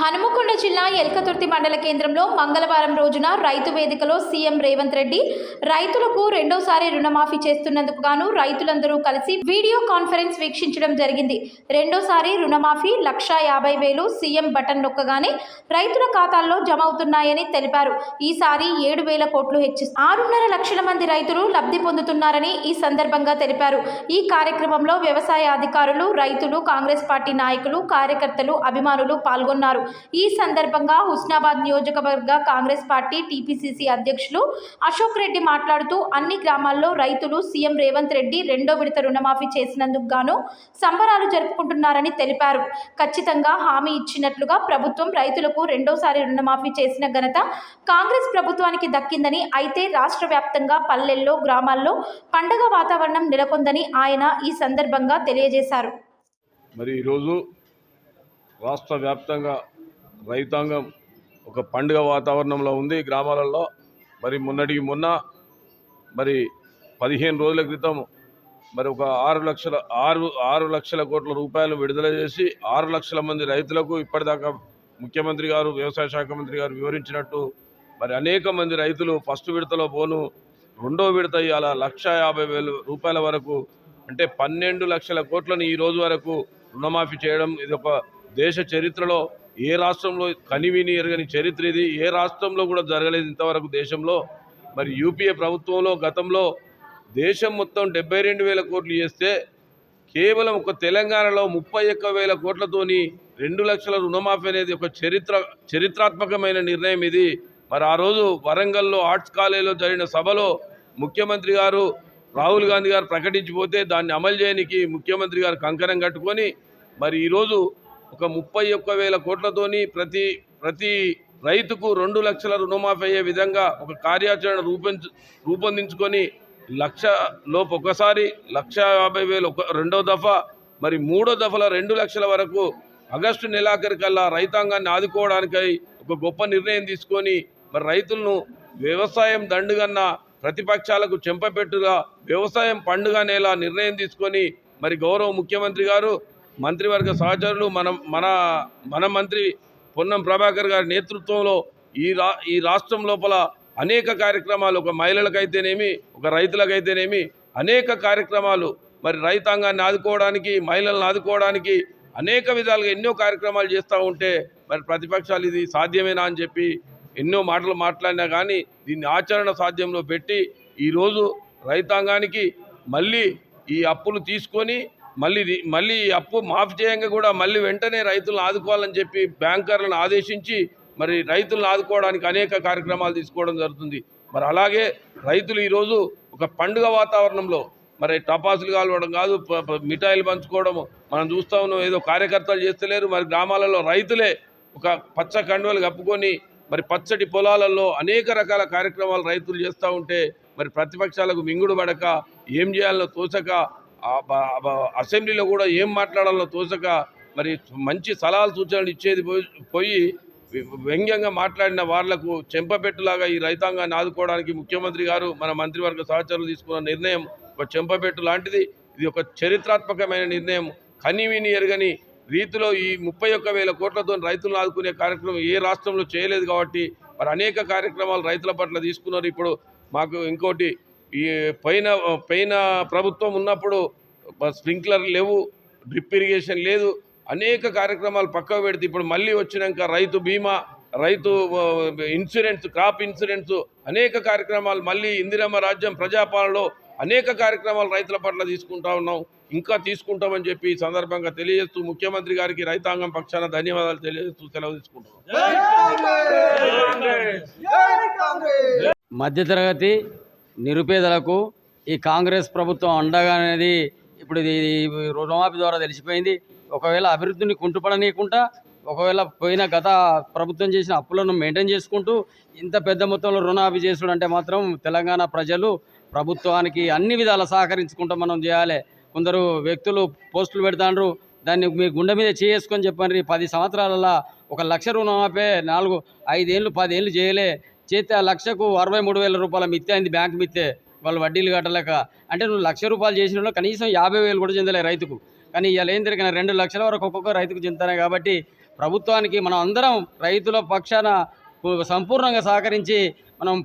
హనుమకొండ జిల్లా ఎల్కతుర్తి మండల కేంద్రంలో మంగళవారం రోజున రైతు వేదికలో సీఎం రేవంత్ రెడ్డి రైతులకు రెండోసారి రుణమాఫీ చేస్తున్నందుకు గాను రైతులందరూ కలిసి వీడియో కాన్ఫరెన్స్ వీక్షించడం జరిగింది. రెండోసారి రుణమాఫీ లక్షా యాభై వేలు సీఎం బటన్ నొక్కగానే రైతుల ఖాతాల్లో జమ అవుతున్నాయని తెలిపారు. ఈసారి ఏడు వేల కోట్లు హెచ్చి ఆరున్నర లక్షల మంది రైతులు లబ్ధి పొందుతున్నారని ఈ సందర్భంగా తెలిపారు. ఈ కార్యక్రమంలో వ్యవసాయ అధికారులు రైతులు కాంగ్రెస్ పార్టీ నాయకులు కార్యకర్తలు అభిమానులు పాల్గొన్నారు. ఈ సందర్భంగా హుస్నాబాద్ నియోజకవర్గ కాంగ్రెస్ పార్టీ టీపీసీసీ అధ్యక్షులు అశోక్ రెడ్డి మాట్లాడుతూ అన్ని గ్రామాల్లో రైతులు సీఎం రేవంత్ రెడ్డి రెండో విడత రుణమాఫీ చేసినందుకు గాను సంబరాలు జరుపుకుంటున్నారని తెలిపారు. ఖచ్చితంగా హామీ ఇచ్చినట్లుగా ప్రభుత్వం రైతులకు రెండోసారి రుణమాఫీ చేసిన ఘనత కాంగ్రెస్ ప్రభుత్వానికి దక్కిందని అయితే రాష్ట్ర వ్యాప్తంగా పల్లెల్లో గ్రామాల్లో పండగ వాతావరణం నెలకొందని ఆయన ఈ సందర్భంగా తెలియజేశారు. మరి ఈరోజు రాష్ట్ర వ్యాప్తంగా రైతాంగం ఒక పండుగ వాతావరణంలో ఉంది గ్రామాలలో. మరి మొన్నటికి మొన్న మరి పదిహేను రోజుల క్రితం మరి ఒక ఆరు లక్షల ఆరు ఆరు లక్షల కోట్ల రూపాయలు విడుదల చేసి ఆరు లక్షల మంది రైతులకు ఇప్పటిదాకా ముఖ్యమంత్రి గారు వ్యవసాయ శాఖ మంత్రి గారు వివరించినట్టు మరి అనేక మంది రైతులు ఫస్ట్ విడతలో పోను రెండో విడత ఇవాళ లక్ష యాభై వేలు రూపాయల వరకు. అంటే పన్నెండు లక్షల కోట్లను ఈ రోజు వరకు రుణమాఫీ చేయడం ఇది ఒక దేశ చరిత్రలో ఏ రాష్ట్రంలో కనివిని ఎరగని చరిత్ర ఇది ఏ రాష్ట్రంలో కూడా జరగలేదు ఇంతవరకు దేశంలో. మరి యూపీఏ ప్రభుత్వంలో గతంలో దేశం మొత్తం డెబ్బై రెండు వేల కోట్లు చేస్తే కేవలం ఒక తెలంగాణలో ముప్పై ఒక్క వేల కోట్లతోని రెండు లక్షల రుణమాఫీ అనేది ఒక చరిత్ర చరిత్రాత్మకమైన నిర్ణయం ఇది. మరి ఆ రోజు వరంగల్లో ఆర్ట్స్ కాలేజీలో జరిగిన సభలో ముఖ్యమంత్రి గారు రాహుల్ గాంధీ గారు ప్రకటించిపోతే దాన్ని అమలు చేయడానికి ముఖ్యమంత్రి గారు కంకణం కట్టుకొని మరి ఈరోజు ఒక ముప్పై ఒక్క వేల కోట్లతోని ప్రతి ప్రతి రైతుకు రెండు లక్షల రుణమాఫీ అయ్యే విధంగా ఒక కార్యాచరణ రూపొంది రూపొందించుకొని లక్ష లోపు ఒకసారి లక్ష యాభై వేలు ఒక రెండో దఫా మరి మూడో దఫల రెండు లక్షల వరకు ఆగస్టు నెలాఖరికల్లా రైతాంగాన్ని ఆదుకోవడానికై ఒక గొప్ప నిర్ణయం తీసుకొని మరి రైతులను వ్యవసాయం దండుగన్న ప్రతిపక్షాలకు చెంపపెట్టుగా వ్యవసాయం పండుగ నేలా నిర్ణయం తీసుకొని మరి గౌరవ ముఖ్యమంత్రి గారు మంత్రివర్గ సహచరులు మన మన మన మంత్రి పొన్నం ప్రభాకర్ గారి నేతృత్వంలో ఈ రా ఈ రాష్ట్రం లోపల అనేక కార్యక్రమాలు ఒక మహిళలకైతేనేమి ఒక రైతులకైతేనేమి అనేక కార్యక్రమాలు మరి రైతాంగాన్ని ఆదుకోవడానికి మహిళలను ఆదుకోవడానికి అనేక విధాలుగా ఎన్నో కార్యక్రమాలు చేస్తూ ఉంటే మరి ప్రతిపక్షాలు ఇది సాధ్యమేనా అని చెప్పి ఎన్నో మాటలు మాట్లాడినా కానీ దీన్ని ఆచరణ సాధ్యంలో పెట్టి ఈరోజు రైతాంగానికి మళ్ళీ ఈ అప్పులు తీసుకొని మళ్ళీ మళ్ళీ ఈ అప్పు మాఫ్ చేయంగా కూడా మళ్ళీ వెంటనే రైతులను ఆదుకోవాలని చెప్పి బ్యాంకర్లను ఆదేశించి మరి రైతులను ఆదుకోవడానికి అనేక కార్యక్రమాలు తీసుకోవడం జరుగుతుంది. మరి అలాగే రైతులు ఈరోజు ఒక పండుగ వాతావరణంలో మరి టపాసులు కాలవడం కాదు మిఠాయిలు పంచుకోవడము మనం చూస్తూ ఉన్నాం ఏదో కార్యకర్తలు చేస్తలేరు మరి గ్రామాలలో రైతులే ఒక పచ్చ కండువలు కప్పుకొని మరి పచ్చటి పొలాలలో అనేక రకాల కార్యక్రమాలు రైతులు చేస్తూ ఉంటే మరి ప్రతిపక్షాలకు మింగుడు పడక ఏం చేయాలో తోచక అసెంబ్లీలో కూడా ఏం మాట్లాడాలో తోచక మరి మంచి సలహాలు సూచనలు ఇచ్చేది పోయి పోయి వ్యంగ్యంగా మాట్లాడిన వాళ్ళకు చెంపపెట్టులాగా ఈ రైతాంగాన్ని ఆదుకోవడానికి ముఖ్యమంత్రి గారు మన మంత్రివర్గ సహచరులు తీసుకున్న నిర్ణయం ఒక చెంపపెట్టు లాంటిది. ఇది ఒక చరిత్రాత్మకమైన నిర్ణయం. కనివిని ఎరగని రీతిలో ఈ ముప్పై ఒక్క వేల కోట్లతో రైతులను ఆదుకునే కార్యక్రమం ఏ రాష్ట్రంలో చేయలేదు కాబట్టి మరి అనేక కార్యక్రమాలు రైతుల పట్ల తీసుకున్నారు. ఇప్పుడు మాకు ఇంకోటి ఈ పైన పైన ప్రభుత్వం ఉన్నప్పుడు స్ప్రింక్లర్ లేవు డ్రిప్ ఇరిగేషన్ లేదు అనేక కార్యక్రమాలు పక్కకు పెడితే ఇప్పుడు మళ్ళీ వచ్చినాక రైతు బీమా రైతు ఇన్సూరెన్స్ క్రాప్ ఇన్సూరెన్స్ అనేక కార్యక్రమాలు మళ్ళీ ఇందిరమ్మ రాజ్యం ప్రజాపాలనలో అనేక కార్యక్రమాలు రైతుల పట్ల తీసుకుంటా ఉన్నాం ఇంకా తీసుకుంటామని చెప్పి ఈ సందర్భంగా తెలియజేస్తూ ముఖ్యమంత్రి గారికి రైతాంగం పక్షాన ధన్యవాదాలు తెలియజేస్తూ సెలవు తీసుకుంటున్నాం. మధ్యతరగతి నిరుపేదలకు ఈ కాంగ్రెస్ ప్రభుత్వం అండగా అనేది ఇప్పుడు ఇది రుణమాఫీ ద్వారా తెలిసిపోయింది. ఒకవేళ అభివృద్ధిని కుంటుపడనీయకుండా ఒకవేళ పోయిన గత ప్రభుత్వం చేసిన అప్పులను మెయింటైన్ చేసుకుంటూ ఇంత పెద్ద మొత్తంలో రుణమాఫీ చేసుడు అంటే మాత్రం తెలంగాణ ప్రజలు ప్రభుత్వానికి అన్ని విధాల సహకరించుకుంటూ మనం చేయాలి. కొందరు వ్యక్తులు పోస్టులు పెడతాండ్రు దాన్ని మీ గుండె మీద చేసుకొని చెప్పండి. పది సంవత్సరాలలో ఒక లక్ష రుణమాపే నాలుగు ఐదేళ్ళు పదేళ్ళు చేయలే. చేస్తే ఆ లక్షకు అరవై మూడు వేల రూపాయల మిత్తే అయింది బ్యాంక్ మిత్తే. వాళ్ళు వడ్డీలు కట్టలేక. అంటే నువ్వు లక్ష రూపాయలు చేసిన కనీసం యాభై వేలు కూడా చెందలే రైతుకు. కానీ ఇలా ఏం జరిగిన రెండు లక్షల వరకు ఒక్కొక్క రైతుకు చెందుతానే కాబట్టి ప్రభుత్వానికి మనం అందరం రైతుల పక్షాన సంపూర్ణంగా సహకరించి మనం